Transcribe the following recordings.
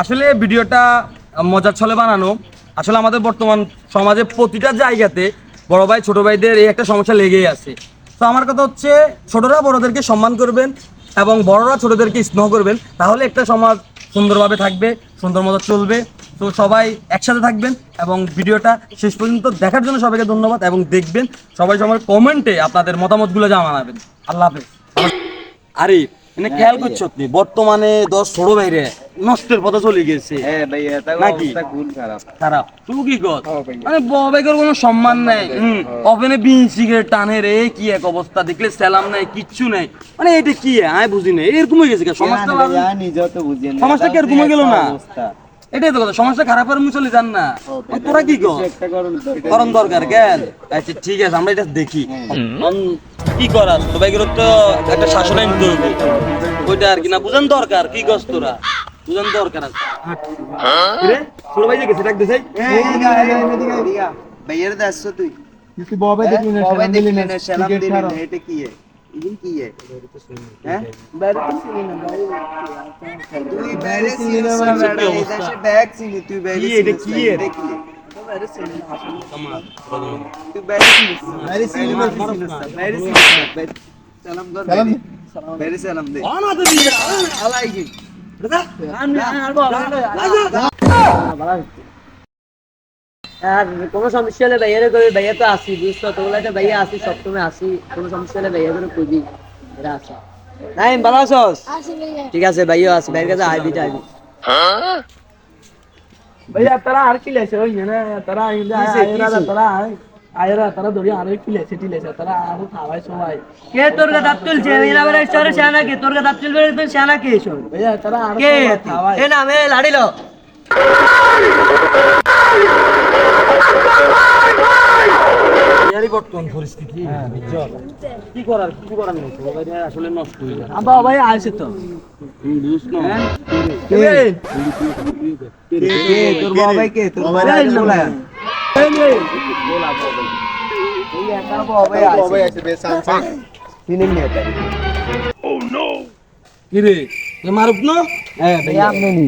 আসলে ভিডিওটা মজার ছলে বানানো। আসলে আমাদের বর্তমান সমাজে প্রতিটা জায়গাতে বড় ভাই, ছোট ভাইদের এই একটা সমস্যা লেগেই আছে। তো আমার কথা হচ্ছে, ছোটরা বড়দেরকে সম্মান করবেন এবং বড়রা ছোটদেরকে স্নেহ করবেন। তাহলে একটা সমাজ সুন্দরভাবে থাকবে, সুন্দর মতো চলবে। তো সবাই একসাথে থাকবেন এবং ভিডিওটা শেষ পর্যন্ত দেখার জন্য সবাইকে ধন্যবাদ এবং দেখবেন সবাই সবার কমেন্টে আপনাদের মতামতগুলো জানাবেন। আল্লাহ হাফেজ। আরে মানে খেয়াল করছ আপনি? বর্তমানে দশ ছোট বাইরে নষ্টের পথে চলে গেছে হ্যাঁ ভাই নাকি? খারাপ। তুই কি কর? হ্যাঁ মানে ববেকের কোনো সম্মান নাই হুম? বিন সিগারেট টানে রে কি এক অবস্থা? দেখলে সালাম নাই কিচ্ছু নাই। মানে এটা কি? আমি বুঝি না এরকম হয়ে গেছে সমাজটা। সমাজটা কি এরকম হয়ে গেল না? এটাই তো কথা সমাজটা খারাপ আর মুচলে যান না। তোরা কি। করণ দরকার কেন আচ্ছা ঠিক আছে আমরা এটা দেখি। কি করার? তো ভাইগুলো তো একটা শাসন আইন ওইটা আর কি না বুঝেন দরকার কি গছ তোরা? বুঝেন দরকার আছে রে ছোট ভাই যে গেছে ডাক দিছে এই, এদিকে আয়, এদিকে আয়, এদিকে আয়। ভাইয়ের দাস তুই ববে হ্যাঁ? দেখলি না ববে সালাম দিলি দেখলি না না, সালাম টিকিট দিলি ছাড়ো। না, এটা কি है? ইগুন কি है? হ্যাঁ? তুই বাইরে ছিলি না, বেটা, এই দেশে ব্যাগ ছিলি, তুই বাইরে কি এটা, ছিলিস কি না, এটা? এটা কি? তুই বাইরে ছিলিস না, বাইরে ছিলিস না, বাইরে ছিলিস না, বাইরে- সালাম কর, বাইরে। বাইরে সালাম দে। আলাই কি? কোনো সমস্যা হলে ভাইয়ের কবি ভাইয়া তো আসি বুঝছ তোগুলা তো ভাইয়া আসি সবসময় আসি কোনো সমস্যা হলে ভাইয়া করে কবি এটা আসি নাই ভালো আছোস ঠিক আছে ভাইও আসি ভাইয়ের কাছে আইবি আইবি ভাইয়া তারা আর কি লেছে ওই না তারা আইলে তারা আয়রা তারা ধরি আরও কিলেছে টিলেছে তারা আরও খাওয়ায় সবাই। কে তোর গা দাঁত তুলছে? এরা বলে সরে শানা কে তোর গা দাঁত তুলবে তো শানা কে সর ভাইয়া তারা আরও কে? খাওয়ায়। এ নামে লাড়িলো পরিবর্তন পরিস্থিতি। হ্যাঁ, কি করার কি করার নেই আসলে নষ্ট হয়ে যায় আবার ভাই আছে তো। তোর হ্যাঁ? কে? তোর বাবাই আছে বলা? এই একা বাবাই আছে। চিনেন নি এটা? কি রে এ মারুক না হ্যাঁ ভাইয়া, আপনি নি।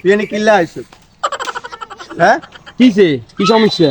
তুই কিল্লা আইছো? হ্যাঁ? কিসে কি সমস্যা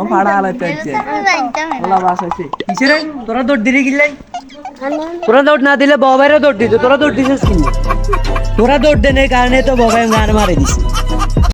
ও ভাড়া আলাইতে আইছে বাস আছে কিসেরে তোরা দৌড় দিলি গিলে তোরা দৌড় না দিলে বাবাইরা দৌড় দিত, তোরা দৌড় দিছিস কি তোরা দৌড় দেনে কারণে তো বাবাই গান মারে দিছে।